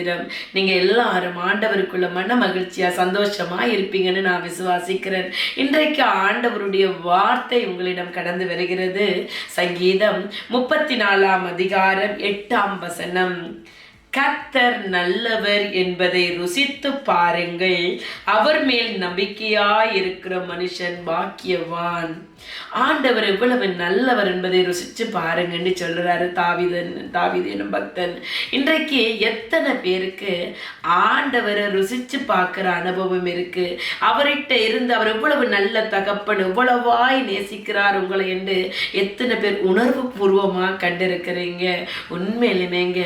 ஸ்தோத்திரம் நீங்க எல்லாரும் ஆண்டவருக்குள்ள மன மகிழ்ச்சியா சந்தோஷமா இருப்பீங்கன்னு நான் விசுவாசிக்கிறேன். இன்றைக்கு ஆண்டவருடைய வார்த்தை உங்களிடம் கடந்து வருகிறது. சங்கீதம் முப்பத்தி நாலாம் அதிகாரம் எட்டாம் வசனம். கர்த்தர் நல்லவர் என்பதை ருசித்து பாருங்கள். அவர் மேல் நம்பிக்கையா இருக்கிற மனுஷன் பாக்கியவான். ஆண்டவர் எவ்வளவு நல்லவர் என்பதை ருசிச்சு பாருங்கன்னு சொல்றாரு தாவிதன் தாவிது எனும் பக்தன். இன்றைக்கு எத்தனை பேருக்கு ஆண்டவரை ருசிச்சு பார்க்கிற அனுபவம் இருக்கு. அவர்கிட்ட இருந்து அவர் எவ்வளவு நல்ல தகப்பன் எவ்வளவாய் நேசிக்கிறார் உங்களை என்று எத்தனை பேர் உணர்வு பூர்வமா கண்டிருக்கிறீங்க. உண்மையிலுமேங்க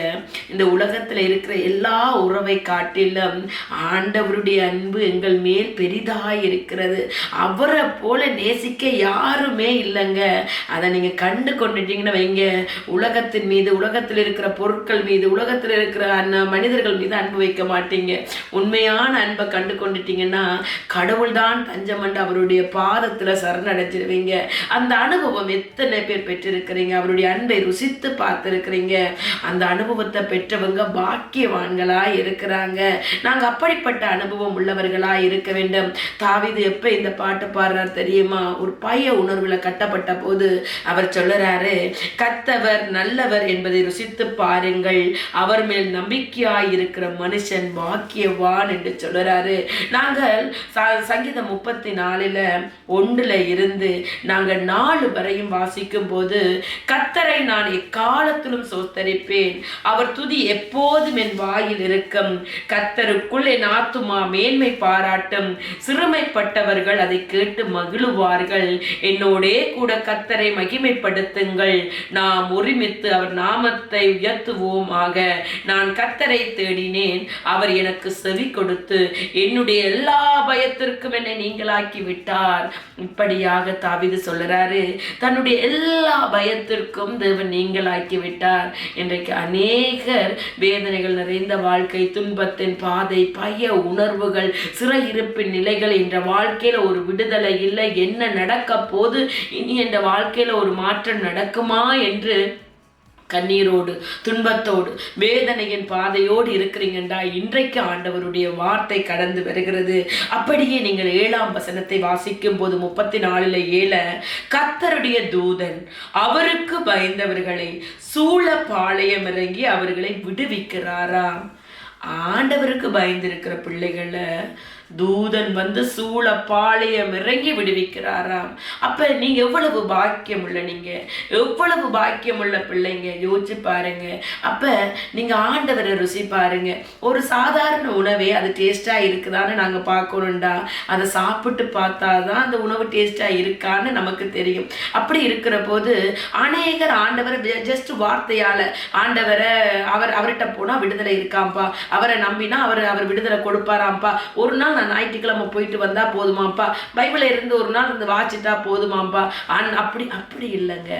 இந்த உலக உலகத்துல இருக்கிற எல்லா உறவை காட்டிலும் ஆண்டவருடைய அன்பு எங்கள் மேல் பெரிதாய் இருக்கிறது. அவரை போல நேசிக்க யாருமே இல்லைங்க. அதை நீங்க கண்டு கொண்டுட்டீங்கன்னா வைங்க. உலகத்தின் மீது உலகத்தில் இருக்கிற பொருட்கள் மீது உலகத்தில் இருக்கிற அன்ன மனிதர்கள் மீது அன்பு வைக்க மாட்டீங்க. உண்மையான அன்பை கண்டு கொண்டுட்டீங்கன்னா கடவுள்தான் தஞ்சமண்டு அவருடைய பாதத்தில் சரணடைஞ்சிருவீங்க. அந்த அனுபவம் எத்தனை பேர் பெற்றிருக்கிறீங்க? அவருடைய அன்பை ருசித்து பார்த்திருக்கிறீங்க. அந்த அனுபவத்தை பெற்றவங்க பாக்கியவான்களா இருக்கிறாங்க. நாங்க அப்படிப்பட்ட அனுபவம் உள்ளவர்களா இருக்க வேண்டும். தாவிது எப்ப இந்த பாட்டு பாடுறார் தெரியுமா? ஒரு பய உணர்வுல கட்டப்பட்ட போது அவர் சொல்லுறாரு கத்தவர் நல்லவர் என்பதை ருசித்து பாருங்கள். அவர் மேல் நம்பிக்கையாய் இருக்கிற மனுஷன் பாக்கியவான் என்று சொல்லுறாரு. நாங்கள் ச- சங்கீதம் முப்பத்தி நாலுல ஒன்றுல இருந்து நாங்கள் நாலு வரையும் வாசிக்கும் போது கத்தரை நான் எக்காலத்திலும் சோத்தரிப்பேன். அவர் துதி எப்போதும் என் வாயில் இருக்கும். கத்தருக்குள் என் ஆத்துமா மேன்மை பாராட்டும். சிறுமைப்பட்டவர்கள் அதை கேட்டு மகிழுவார்கள். என்னோடே கூட கத்தரை மகிமைப்படுத்துங்கள். நாம் ஒருமித்து அவர் நாமத்தை உயர்த்துவோம் ஆக. நான் கத்தரை தேடினேன். அவர் எனக்கு செவி கொடுத்து என்னுடைய எல்லா பயத்திற்கும் என்னை நீங்களாக்கி விட்டார். இப்படியாக தாவிது சொல்லுறாரு. தன்னுடைய எல்லா பயத்திற்கும் தேவன் நீங்களாக்கி விட்டார். இன்றைக்கு அநேகர் வேதனைகள் நிறைந்த வாழ்க்கை துன்பத்தின் பாதை பய உணர்வுகள் சிறையிருப்பின் நிலைகள் என்ற வாழ்க்கையில ஒரு விடுதலை இல்லை. என்ன நடக்க போது இனி என்ற வாழ்க்கையில ஒரு மாற்றம் நடக்குமா என்று கண்ணீரோடு துன்பத்தோடு வேதனையின் பாதையோடு இருக்கிறீங்கண்டா இன்றைக்கு ஆண்டவருடைய வார்த்தை கடந்து வருகிறது. அப்படியே நீங்கள் ஏழாம் வசனத்தை வாசிக்கும் போது முப்பத்தி நாலுல ஏழ கத்தருடைய தூதன் அவருக்கு பயந்தவர்களை சூழ பாளையம் இறங்கி அவர்களை விடுவிக்கிறாராம். ஆண்டவருக்கு பயந்திருக்கிற பிள்ளைகளை தூதன் வந்து சூழ பாளையம் இறங்கி விடுவிக்கிறாராம். அப்ப நீங்க எவ்வளவு பாக்கியம் உள்ள நீங்க? எவ்வளவு பாக்கியம் உள்ள பிள்ளைங்க? யோசிச்சு பாருங்க. அப்ப நீங்க ஆண்டவரை ருசி பாருங்க. ஒரு சாதாரண உணவே அது டேஸ்டா இருக்குதான்னு நாங்க பார்க்கணும்டா. அதை சாப்பிட்டு பார்த்தாதான் அந்த உணவு டேஸ்டா இருக்கான்னு நமக்கு தெரியும். அப்படி இருக்கிற போது அநேகர் ஆண்டவர் ஜஸ்ட் வார்த்தையால ஆண்டவரை அவர் அவர்கிட்ட போனா விடுதலை இருக்காம்பா அவரை நம்பினா அவர் அவர் விடுதலை கொடுப்பாராம்ப்பா. ஒரு நாள் நான் ஞாயிற்றுக்கிழமை போயிட்டு வந்தால் போதுமாப்பா. பைபிளை இருந்து ஒரு நாள் இருந்து வாசிட்டா போதுமாப்பா. அன் அப்படி அப்படி இல்லைங்க.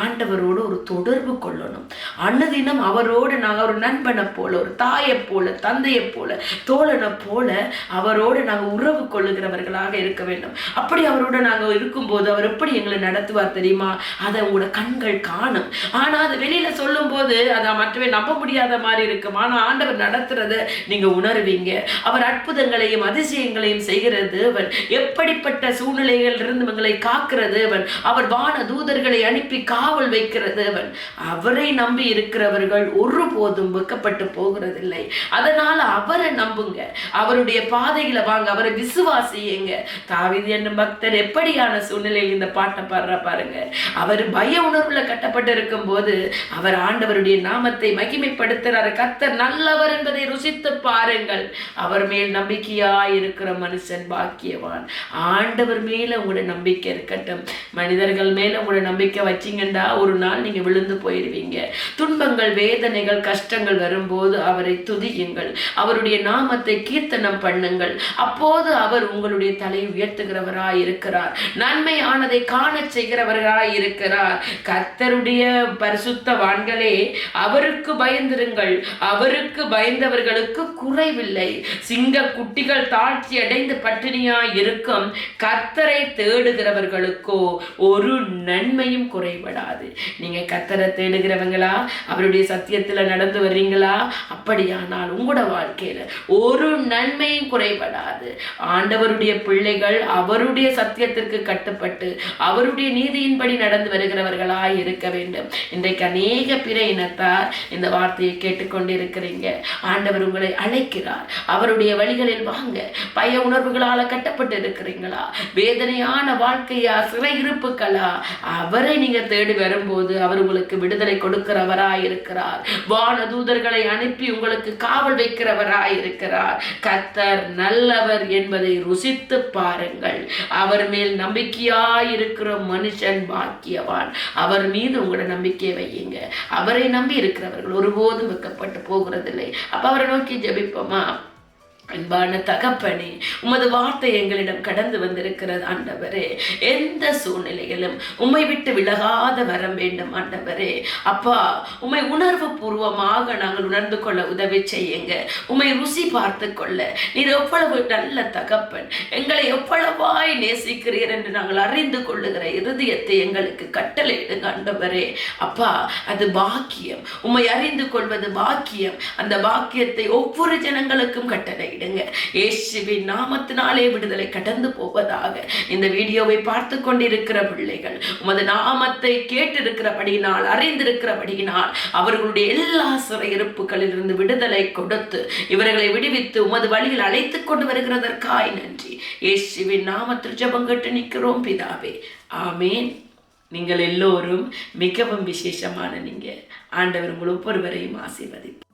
ஆண்டவரோடு ஒரு தொடர்பு கொள்ளணும். அன்னதினம் அவரோடு நாங்கள் ஒரு நண்பனை போல ஒரு தாயை போல தந்தையை போல தோழனை போல அவரோடு நாங்கள் உறவு கொள்ளுகிறவர்களாக இருக்க வேண்டும். அப்படி அவரோட நாங்கள் இருக்கும்போது அவர் எப்படி எங்களை நடத்துவார் தெரியுமா? அதை உங்களோட கண்கள் காணும். ஆனால் அது வெளியில சொல்லும்போது அதை மற்றவே நம்ப முடியாத மாதிரி இருக்கும். ஆனால் ஆண்டவர் நடத்துறத நீங்க உணர்வீங்க. அவர் அற்புதங்களையும் அதிசயங்களையும் செய்கிறது தேவன் எப்படிப்பட்ட சூழ்நிலைகள் இருந்து உங்களை காக்கிற தேவன் அவர் வான தூதர்களை அனுப்பி காவல் வைக்கிற அவன் அவரை நம்பி இருக்கிறவர்கள் ஒருபோதும் வெக்கப்பட்டு போகிறதில்லை. அதனால அவரை நம்புங்க. அவருடைய பாதையில் வாங்க அவரை விசுவாசியுங்க. தாவீது என்னும் பக்தர் எப்படியான சூழ்நிலையில் இந்த பாட்டை பாடுற பாருங்க. அவர் பய உணர்வுல கட்டப்பட்டு இருக்கும் போது அவர் ஆண்டவருடைய நாமத்தை மகிமைப்படுத்துறாரு. கத்தர் நல்லவர் என்பதை ருசித்து பாருங்கள். அவர் மேல் நம்பிக்கையாய் இருக்கிற மனுஷன் பாக்கியவான். ஆண்டவர் மேல உங்களோட நம்பிக்கை இருக்கட்டும். மனிதர்கள் மேல உங்களோட நம்பிக்கை வச்சீங்கண்டா ஒரு நாள் நீங்க விழுந்து போயிடுவீங்க துன்பங்கள் வேதனைகள் கஷ்டங்கள் வரும்போது அவரை துதியுங்கள். அவருடைய நாமத்தை கீர்த்தனம் பண்ணுங்கள். அப்போது அவர் உங்களுடைய தலை உயர்த்துகிறவராய் இருக்கிறார். நன்மையானதை காண செய்கிறவராய் இருக்கிறார். கர்த்தருடைய பரிசுத்தவான்களே அவருக்கு பயந்திருங்கள். அவருக்கு பயந்தவர்களுக்கு குறைவில்லை. சிங்க குட்டிகள் தாழ்ச்சி அடைந்து பட்டினியாய் இருக்கும் கர்த்தரை தேடுகிறவர்களுக்கோ ஒரு நன்மையும் குறைவு குறைபடாது நீங்க கத்தரை தேடுகிறவங்களா? அவருடைய சத்தியத்துல நடந்து வர்றீங்களா? அப்படியானால் உங்களோட வாழ்க்கையில ஒரு நன்மையும் குறைபடாது. ஆண்டவருடைய பிள்ளைகள் அவருடைய சத்தியத்திற்கு கட்டுப்பட்டு அவருடைய நீதியின்படி நடந்து வருகிறவர்களா இருக்க வேண்டும். இன்றைக்கு அநேக பிற இனத்தார் இந்த வார்த்தையை கேட்டுக்கொண்டிருக்கிறீங்க. ஆண்டவர் உங்களை அழைக்கிறார். அவருடைய வழிகளில் வாங்க பய உணர்வுகளால கட்டப்பட்டு இருக்கிறீங்களா வேதனையான வாழ்க்கையா சிறையிருப்புகளா அவரை நீங்க தேடி வரும்போது அவர் உங்களுக்கு விடுதலை கொடுக்கிறவராய் இருக்கிறார் வானதூதர்களை அனுப்பி உங்களுக்கு காவல் வைக்கிறவராய் இருக்கிறார் கத்தர் நல்லவர் என்பதை ருசித்து பாருங்கள். அவர் மேல் நம்பிக்கையாய் இருக்கிற மனுஷன் பாக்கியவான். அவர் மீது உங்களோட நம்பிக்கையை வையுங்க. அவரை நம்பி இருக்கிறவர்கள் ஒருபோதும் வைக்கப்பட்டு போகிறதில்லை. அப்ப அவரை நோக்கி ஜெபிப்போமா? அன்பான தகப்பனே உமது வார்த்தை எங்களிடம் கடந்து வந்திருக்கிறது ஆண்டவரே. எந்த சூழ்நிலையிலும் உம்மை விட்டு விலகாத வரம் வேண்டும் ஆண்டவரே. அப்பா உம்மை உணர்வு பூர்வமாக நாங்கள் உணர்ந்து கொள்ள உதவி செய்யுங்க. உம்மை ருசி பார்த்து கொள்ள. நீர் எவ்வளவு நல்ல தகப்பன். எங்களை எவ்வளவாய் நேசிக்கிறீர் என்று நாங்கள் அறிந்து கொள்ளுகிற இருதயத்தை எங்களுக்கு கட்டளையிடுங்க ஆண்டவரே. அப்பா அது பாக்கியம். உம்மை அறிந்து கொள்வது பாக்கியம். அந்த பாக்கியத்தை ஒவ்வொரு ஜனங்களுக்கும் விடுங்க. இயேசுவின் நாமத்தினாலே விடுதலை கடந்து போவதாக இந்த வீடியோவை பார்த்து கொண்டிருக்கிற பிள்ளைகள் உமது நாமத்தை கேட்டிருக்கிறபடியினால் அறிந்திருக்கிறபடியினால் அவர்களுடைய எல்லா சிறையிருப்புகளிலிருந்து விடுதலை கொடுத்து இவர்களை விடுவித்து உமது வழியில் அழைத்துக் கொண்டு வருகிறதற்காய் நன்றி. இயேசுவின் நாமத்தில் ஜபம் கட்டு நிற்கிறோம் பிதாவே. ஆமேன். நீங்கள் எல்லோரும் மிகவும் விசேஷமான நீங்க. ஆண்டவர் உங்கள் ஒவ்வொருவரையும் ஆசீர்வதிப்பார்.